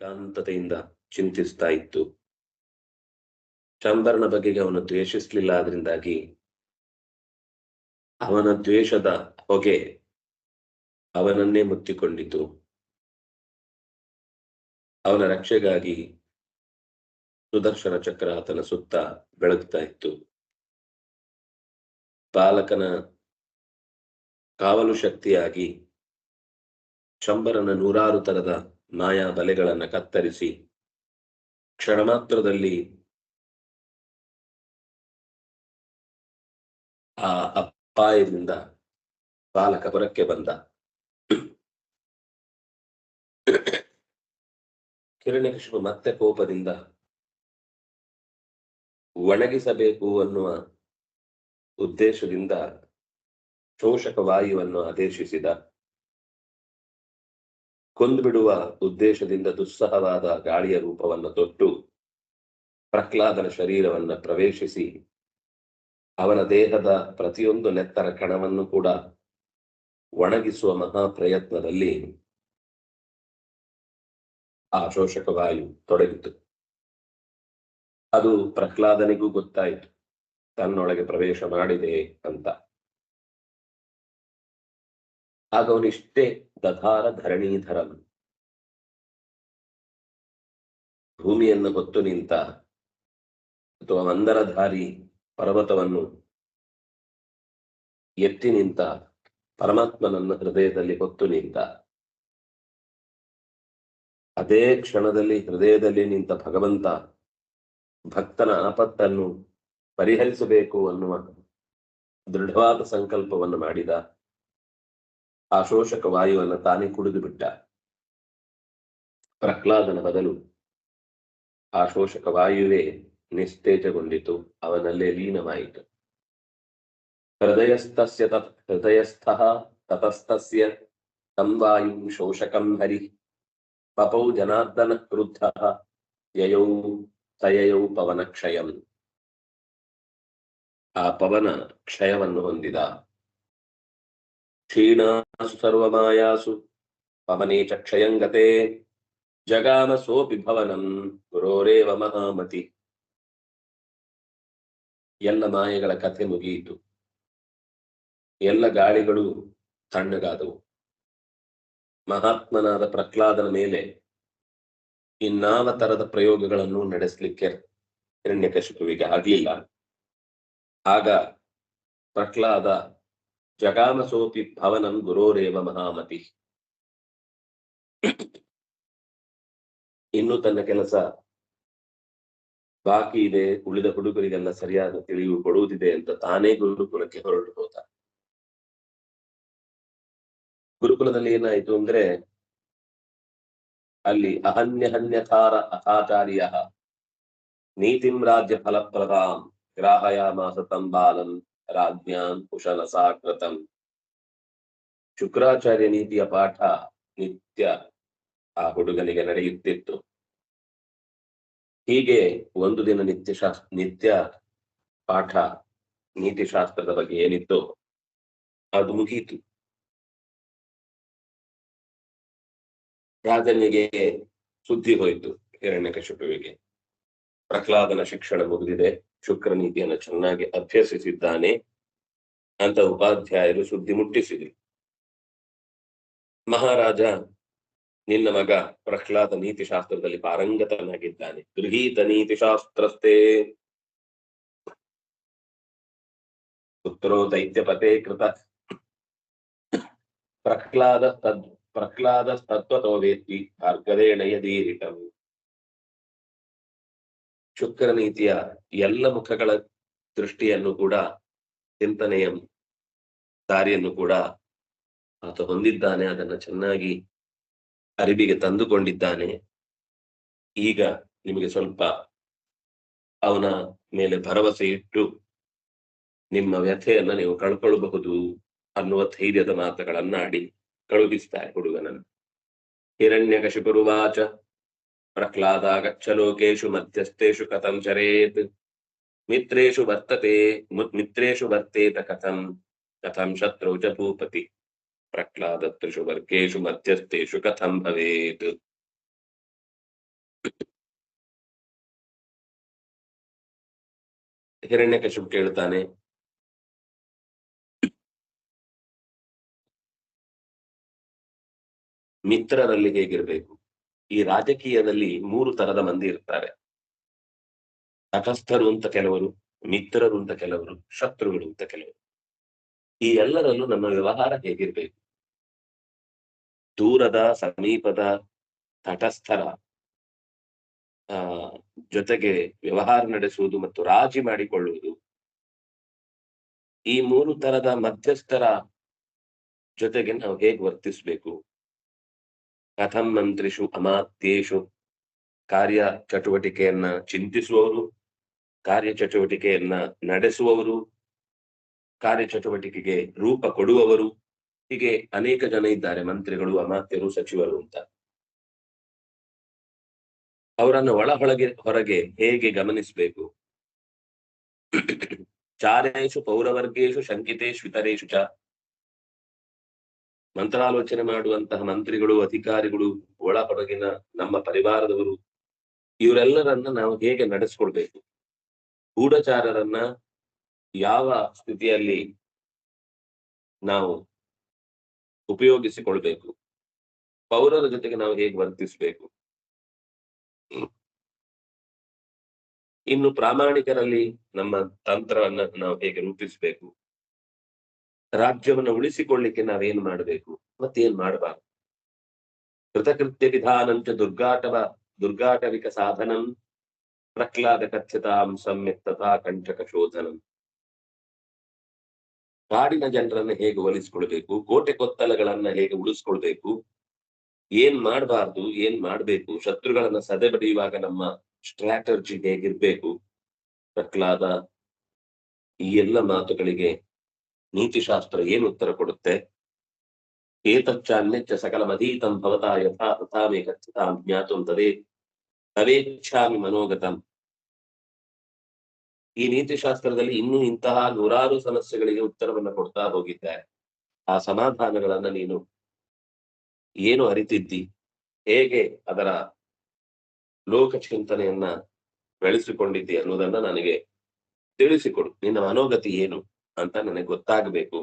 ಏಕಾಂತತೆಯಿಂದ ಚಿಂತಿಸ್ತಾ ಇತ್ತು. ಶಂಬರನ ಬಗೆಗೆ ಅವನು ದ್ವೇಷಿಸ್ಲಿಲ್ಲ ಅದರಿಂದಾಗಿ ಅವನ ದ್ವೇಷದ ಹೊಗೆ ಅವನನ್ನೇ ಮುತ್ತಿಕೊಂಡಿತು. ಅವನ ರಕ್ಷೆಗಾಗಿ ಸುದರ್ಶನ ಚಕ್ರ ಆತನ ಸುತ್ತ ಬೆಳಗ್ತಾ ಇತ್ತು. ಬಾಲಕನ ಕಾವಲು ಶಕ್ತಿಯಾಗಿ ಚಂಬರನ ನೂರಾರು ತರದ ಮಾಯಾ ಬಲೆಗಳನ್ನು ಕತ್ತರಿಸಿ ಕ್ಷಣ ಮಾತ್ರದಲ್ಲಿ ಆ ಅಪ್ಪಾಯದಿಂದ ಬಾಲಕ ಹೊರಕ್ಕೆ ಬಂದ. ಕಿರಣ್ಯಕಶಿಪು ಮತ್ತೆ ಕೋಪದಿಂದ ಒಣಗಿಸಬೇಕು ಅನ್ನುವ ಉದ್ದೇಶದಿಂದ ಶೋಷಕ ವಾಯುವನ್ನು ಆದೇಶಿಸಿದ. ಕೊಂದುಬಿಡುವ ಉದ್ದೇಶದಿಂದ ದುಸ್ಸಹವಾದ ಗಾಳಿಯ ರೂಪವನ್ನು ತೊಟ್ಟು ಪ್ರಹ್ಲಾದನ ಶರೀರವನ್ನು ಪ್ರವೇಶಿಸಿ ಅವನ ದೇಹದ ಪ್ರತಿಯೊಂದು ನೆತ್ತರ ಕಣವನ್ನು ಕೂಡ ಒಣಗಿಸುವ ಮಹಾ ಪ್ರಯತ್ನದಲ್ಲಿ ಆ ಶೋಷಕ ವಾಯು ತೊಡಗಿತು. ಅದು ಪ್ರಹ್ಲಾದನಿಗೂ ಗೊತ್ತಾಯಿತು, ತನ್ನೊಳಗೆ ಪ್ರವೇಶ ಮಾಡಿದೆ ಅಂತ. ಆಗ ಅವನಿಷ್ಟೇ ದಧಾರ ಧರಣೀಧರನು ಭೂಮಿಯನ್ನು ಹೊತ್ತು ನಿಂತ ಅಥವಾ ಮಂದರಧಾರಿ ಪರ್ವತವನ್ನು ಎತ್ತಿ ನಿಂತ ಪರಮಾತ್ಮನನ್ನ ಹೃದಯದಲ್ಲಿ ಹೊತ್ತು ನಿಂತ ಅದೇ ಕ್ಷಣದಲ್ಲಿ ಹೃದಯದಲ್ಲಿ ನಿಂತ ಭಗವಂತ ಭಕ್ತನ ಆಪತ್ತನ್ನು ಪರಿಹರಿಸಬೇಕು ಅನ್ನುವ ದೃಢವಾದ ಸಂಕಲ್ಪವನ್ನು ಮಾಡಿದ ಆ ಶೋಷಕ ವಾಯುವನ್ನು ತಾನೇ ಕುಡಿದು ಬಿಟ್ಟ. ಪ್ರಹ್ಲಾದನ ಬದಲು ಆ ಶೋಷಕ ವಾಯುವೇ ನಿಸ್ತೇಜಗೊಂಡಿತು, ಅವನಲ್ಲೇ ಲೀನವಾಯಿತು. ಹೃದಯಸ್ಥಸ್ಯ ತತ್, ಹೃದಯಸ್ಥಃ ತತಸ್ತಸ್ಯ ತಂ ವಾಯು ಶೋಷಕಂ ಹರಿ. ಪಪೌ ಜನಾರ್ದನ ಕ್ರುದ್ಧ ಯಯೌ ತಯಯೌ ಪವನ ಕ್ಷಯಂ ಆ ಪವನ ಕ್ಷಯವನ್ನು ಹೊಂದಿದ ಕ್ಷೀಣಾಸು ಸರ್ವಮಾಯಾಸು ಪವನೇ ಚ ಕ್ಷಯಂಗತೆ ಜಗಾಮ ಸೋಪಿ ಭವನಂ, ಗುರೋರೇವ ಮಹಾಮತಿ. ಎಲ್ಲ ಮಾಯೆಗಳ ಕಥೆ ಮುಗಿಯಿತು. ಎಲ್ಲ ಗಾಳಿಗಳು ತಣ್ಣಗಾದವು. ಮಹಾತ್ಮನಾದ ಪ್ರಹ್ಲಾದನ ಮೇಲೆ ಇನ್ನಾವ ತರದ ಪ್ರಯೋಗಗಳನ್ನು ನಡೆಸಲಿಕ್ಕೆ ಹಿರಣ್ಯಕಶಿಪುವಿಗೆ ಆಗಲಿಲ್ಲ. ಆಗ ಪ್ರಹ್ಲಾದ ಜಗಾಮ ಸೋಪಿ ಭವನಂ ಗುರೋರೇವ ಮಹಾಮತಿ ಇನ್ನು ತನ್ನ ಕೆಲಸ ಬಾಕಿ ಇದೆ, ಉಳಿದ ಹುಡುಗರಿಗೆಲ್ಲ ಸರಿಯಾದ ತಿಳಿವು ಕೊಡುವುದಿದೆ ಅಂತ ತಾನೇ ಗುರುಕುಲಕ್ಕೆ ಹೊರಟು ಹೋದ. ಗುರುಕುಲದಲ್ಲಿ ಏನಾಯ್ತು ಅಂದ್ರೆ, ಅಲ್ಲಿ ಅಹನ್ಯಹನ್ಯಥಾರ ಅಥಾಚಾರ್ಯ, ನೀತಿಂ ರಾಜ್ಯ ಫಲಪ್ರದಾಂ, ಗ್ರಾಹಯಾಮಾಸ ತಂ ಕುಶಲ ಕುಶಲಸಾಕೃತಂ ಶುಕ್ರಾಚಾರ್ಯ ನೀತಿಯ ಪಾಠ ನಿತ್ಯ ಆ ಹುಡುಗನಿಗೆ ನಡೆಯುತ್ತಿತ್ತು. ಹೀಗೆ ಒಂದು ದಿನ ನಿತ್ಯ ನಿತ್ಯ ಪಾಠ ನೀತಿ ಶಾಸ್ತ್ರದ ಬಗ್ಗೆ ಏನಿತ್ತು ಅದು ಮುಗಿಯಿತು. ರಾಜನಿಗೆ ಸುದ್ದಿ ಹೋಯಿತು, ಹಿರಣ್ಯಕಶಿಪುವಿಗೆ. ಪ್ರಹ್ಲಾದನ ಶಿಕ್ಷಣ ಮುಗಿದಿದೆ. ಶುಕ್ರ ನೀತಿಯನ್ನು ಚೆನ್ನಾಗಿ ಅಭ್ಯಸಿಸಿದ್ದಾನೆ ಅಂತ ಉಪಾಧ್ಯಾಯರು ಸುದ್ದಿ ಮುಟ್ಟಿಸಿದರು. ಮಹಾರಾಜ ನಿನ್ನ ಮಗ ಪ್ರಹ್ಲಾದ ನೀತಿಶಾಸ್ತ್ರದಲ್ಲಿ ಪಾರಂಗತನಾಗಿದ್ದಾನೆ. ಗೃಹೀತ ನೀತಿಶಾಸ್ತ್ರಸ್ಥೆ. ಪುತ್ರೋ ದೈತ್ಯಪತೆ ಕೃತ. ಪ್ರಹ್ಲಾದ ತದ್ ಪ್ರಹ್ಲಾದ ತತ್ವತೋ ವೇತ್ತಿ ಭಾರ್ಗವೇಣ ಶುಕ್ರ ನೀತಿಯ ಎಲ್ಲ ಮುಖಗಳ ದೃಷ್ಟಿಯನ್ನು ಕೂಡ ಚಿಂತನೆಯ ದಾರಿಯನ್ನು ಕೂಡ ಆತ ಹೊಂದಿದ್ದಾನೆ, ಅದನ್ನ ಚೆನ್ನಾಗಿ ಅರಿವಿಗೆ ತಂದುಕೊಂಡಿದ್ದಾನೆ. ಈಗ ನಿಮಗೆ ಸ್ವಲ್ಪ ಅವನ ಮೇಲೆ ಭರವಸೆ ಇಟ್ಟು ನಿಮ್ಮ ವ್ಯಥೆಯನ್ನ ನೀವು ಕಳ್ಕೊಳ್ಬಹುದು ಅನ್ನುವ ಧೈರ್ಯದ ಮಾತುಗಳನ್ನಾಡಿ ಕಳುಹಿಸ್ತಾರೆ ಹುಡುಗನನ್ನು ಪ್ರಹ್ಲಾದಾಗಚ್ಚ ಲೋಕೇಶು ಮಧ್ಯಸ್ಥೇಷು ಕಥಂ ಚರೇತ್. ಮಿತ್ರೇಷು ವರ್ತತೆ ಮಿತ್ರು ವರ್ತೇತ ಕಥಂ ಕಥಂ ಶತ್ರು ಚ ಭೂಪತಿ. ಪ್ರಹ್ಲಾದ ವರ್ಗೇಶು ಮಧ್ಯಸ್ಥು ಕಥಂ ಭವೇತ್. ಹಿರಣ್ಯಕಶಿಪು ಕೇಳ್ತಾನೆ. ಮಿತ್ರರಲ್ಲಿ ಹೇಗಿರ್ಬೇಕು? ಈ ರಾಜಕೀಯದಲ್ಲಿ ಮೂರು ತರದ ಮಂದಿ ಇರ್ತಾರೆ. ತಟಸ್ಥರು ಅಂತ ಕೆಲವರು, ಮಿತ್ರರು ಅಂತ ಕೆಲವರು, ಶತ್ರುಗಳು ಅಂತ ಕೆಲವರು. ಈ ಎಲ್ಲರಲ್ಲೂ ನಮ್ಮ ವ್ಯವಹಾರ ಹೇಗಿರ್ಬೇಕು? ದೂರದ, ಸಮೀಪದ ತಟಸ್ಥರ ಜೊತೆಗೆ ವ್ಯವಹಾರ ನಡೆಸುವುದು ಮತ್ತು ರಾಜಿ ಮಾಡಿಕೊಳ್ಳುವುದು, ಈ ಮೂರು ತರದ ಮಧ್ಯಸ್ಥರ ಜೊತೆಗೆ ನಾವು ಹೇಗೆ ವರ್ತಿಸ್ಬೇಕು? ಕಥಂ ಮಂತ್ರಿಷು ಅಮಾತ್ಯೇಷು ಕಾರ್ಯ ಚಟುವಟಿಕೆಯನ್ನ ಚಿಂತಿಸುವವರು ಕಾರ್ಯ ಚಟುವಟಿಕೆಯನ್ನ ನಡೆಸುವವರು ಕಾರ್ಯ ಚಟುವಟಿಕೆಗೆ ರೂಪ ಕೊಡುವವರು? ಹೀಗೆ ಅನೇಕ ಜನ ಇದ್ದಾರೆ, ಮಂತ್ರಿಗಳು, ಅಮಾತ್ಯರು, ಸಚಿವರು ಅಂತ. ಅವರನ್ನು ಒಳ ಹೊಳಗೆ, ಹೊರಗೆ ಹೇಗೆ ಗಮನಿಸಬೇಕು? ಚಾರೇಶು ಪೌರವರ್ಗೇಶು ಶಂಕಿತೇಶು ಇತರೇಶು ಚ ಮಂತ್ರಾಲೋಚನೆ ಮಾಡುವಂತಹ ಮಂತ್ರಿಗಳು, ಅಧಿಕಾರಿಗಳು ಒಳ ನಮ್ಮ ಪರಿವಾರದವರು, ಇವರೆಲ್ಲರನ್ನ ನಾವು ಹೇಗೆ ನಡೆಸ್ಕೊಳ್ಬೇಕು? ಗೂಢಚಾರರನ್ನ ಯಾವ ಸ್ಥಿತಿಯಲ್ಲಿ ನಾವು ಉಪಯೋಗಿಸಿಕೊಳ್ಬೇಕು? ಪೌರರ ಜೊತೆಗೆ ನಾವು ಹೇಗೆ ವರ್ತಿಸಬೇಕು? ಇನ್ನು ಪ್ರಾಮಾಣಿಕರಲ್ಲಿ ನಮ್ಮ ತಂತ್ರವನ್ನ ನಾವು ಹೇಗೆ ರೂಪಿಸ್ಬೇಕು? ರಾಜ್ಯವನ್ನ ಉಳಿಸಿಕೊಳ್ಳಿಕ್ಕೆ ನಾವೇನ್ ಮಾಡಬೇಕು? ಮತ್ತೇನ್ ಮಾಡಬಾರ್ದು? ಕೃತಕೃತ್ಯ ವಿಧಾನಂಚ ದುರ್ಗಾಟವ, ದುರ್ಗಾಟವಿಕ ಸಾಧನಂ ಪ್ರಹ್ಲಾದ ಕಥ್ಯತಾಂ ಸಮ್ಯಕ್ ತಥಾ ಕಂಚಕ ಶೋಧನಂ ಕಾಡಿನ ಜನರನ್ನ ಹೇಗೆ ಒಲಿಸ್ಕೊಳ್ಬೇಕು? ಕೋಟೆ ಕೊತ್ತಲಗಳನ್ನ ಹೇಗೆ ಉಳಿಸ್ಕೊಳ್ಬೇಕು? ಏನ್ ಮಾಡಬಾರ್ದು? ಏನ್ ಮಾಡ್ಬೇಕು? ಶತ್ರುಗಳನ್ನ ಸದೆ ಬಡಿಯುವಾಗ ನಮ್ಮ ಸ್ಟ್ರಾಟರ್ಜಿ ಹೇಗಿರ್ಬೇಕು? ಪ್ರಹ್ಲಾದ, ಈ ಎಲ್ಲ ಮಾತುಗಳಿಗೆ ನೀತಿಶಾಸ್ತ್ರ ಏನು ಉತ್ತರ ಕೊಡುತ್ತೆ? ಏತಚ್ಚಾನ್ಯಚ್ಚ ಸಕಲ ಮದೀತಂ ಭವತಾ ಯಥಾ ತಥಾ ಮೇ ಗಚ್ಚತಾಂ ಜ್ಞಾತುಂ ತದೇ ತವೇಚ್ಛಾಮಿ ಮನೋಗತಂ. ಈ ನೀತಿಶಾಸ್ತ್ರದಲ್ಲಿ ಇನ್ನೂ ಇಂತಹ ನೂರಾರು ಸಮಸ್ಯೆಗಳಿಗೆ ಉತ್ತರವನ್ನು ಕೊಡ್ತಾ ಹೋಗಿದ್ದಾರೆ. ಆ ಸಮಾಧಾನಗಳನ್ನ ನೀನು ಏನು ಅರಿತಿದ್ದಿ? ಹೇಗೆ ಅದರ ಲೋಕ ಚಿಂತನೆಯನ್ನ ಬೆಳೆಸಿಕೊಂಡಿದ್ದಿ ಅನ್ನೋದನ್ನ ನನಗೆ ತಿಳಿಸಿಕೊಡು. ನಿನ್ನ ಮನೋಗತಿ ಏನು? ಅಂತ ನನಗೆ ಗೊತ್ತಾಗಬೇಕು.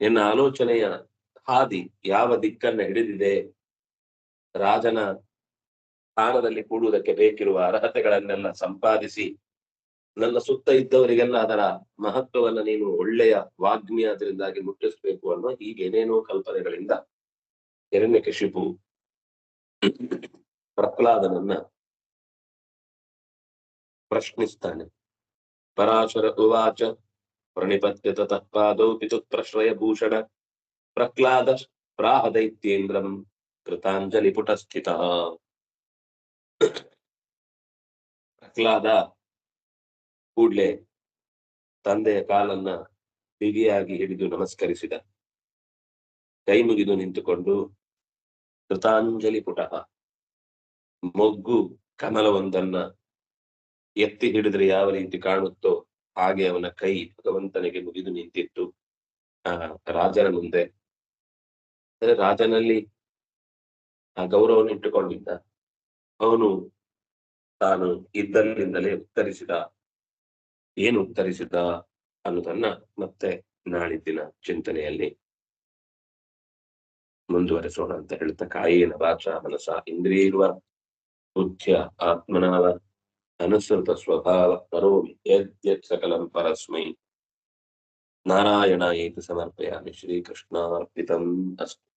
ನಿನ್ನ ಆಲೋಚನೆಯ ಹಾದಿ ಯಾವ ದಿಕ್ಕನ್ನ ಹಿಡಿದಿದೆ? ರಾಜನ ಸ್ಥಾನದಲ್ಲಿ ಕೂಡುವುದಕ್ಕೆ ಬೇಕಿರುವ ಅರ್ಹತೆಗಳನ್ನೆಲ್ಲ ಸಂಪಾದಿಸಿ, ನನ್ನ ಸುತ್ತ ಇದ್ದವರಿಗೆಲ್ಲ ಅದರ ಮಹತ್ವವನ್ನ ನೀನು ಒಳ್ಳೆಯ ವಾಗ್ಮಿ ಅದರಿಂದಾಗಿ ಮುಟ್ಟಿಸಬೇಕು ಅನ್ನೋ ಹೀಗೇನೇನೋ ಕಲ್ಪನೆಗಳಿಂದ ಕಶಿಪು ಪ್ರಹ್ಲಾದನನ್ನ ಪ್ರಶ್ನಿಸ್ತಾನೆ. ಪರಾಶರ ಉವಾಚ ಪ್ರಣಿಪತ್ಯ ತತ್ಪಾದೌ ಪಿತುಃಪ್ರಶ್ರಯ ಭೂಷಣ ಪ್ರಹ್ಲಾದ ಪ್ರಾಹ ದೈತ್ಯೇಂದ್ರಂ ಕೃತಾಂಜಲಿ ಪುಟಸ್ಥಿತ ಪ್ರಹ್ಲಾದ ಕೂಡ್ಲೆ ತಂದೆಯ ಕಾಲನ್ನ ಬಿಗಿಯಾಗಿ ಹಿಡಿದು ನಮಸ್ಕರಿಸಿದ. ಕೈ ಮುಗಿದು ನಿಂತುಕೊಂಡು ಕೃತಾಂಜಲಿ ಪುಟ ಮೊಗ್ಗು ಕಮಲವೊಂದನ್ನ ಎತ್ತಿ ಹಿಡಿದ್ರೆ ಯಾವ ರೀತಿ ಕಾಣುತ್ತೋ ಹಾಗೆ ಅವನ ಕೈ ಭಗವಂತನಿಗೆ ಮುಗಿದು ನಿಂತಿತ್ತು. ಆ, ರಾಜನ ಮುಂದೆ. ರಾಜನಲ್ಲಿ ಆ ಗೌರವವನ್ನು ಇಟ್ಟುಕೊಂಡಿದ್ದ. ಅವನು ತಾನು ಇದ್ದಲ್ಲಿಂದಲೇ ಉತ್ತರಿಸಿದ. ಏನು ಉತ್ತರಿಸಿದ ಅನ್ನೋದನ್ನ ಮತ್ತೆ ನಾಳಿದ್ದಿನ ಚಿಂತನೆಯಲ್ಲಿ ಮುಂದುವರೆಸೋಣ ಅಂತ ಹೇಳ್ತಾ ಕಾಯೇನ ವಾಚ ಮನಸ ಇಂದ್ರಿಯರ್ವ ಬುದ್ಧ ಆತ್ಮನಾವ అనుసృత స్వభావ కరోమి సకలం పరస్మై. నారాయణ ఏతి సమర్పయామి శ్రీకృష్ణార్పితం అస్తు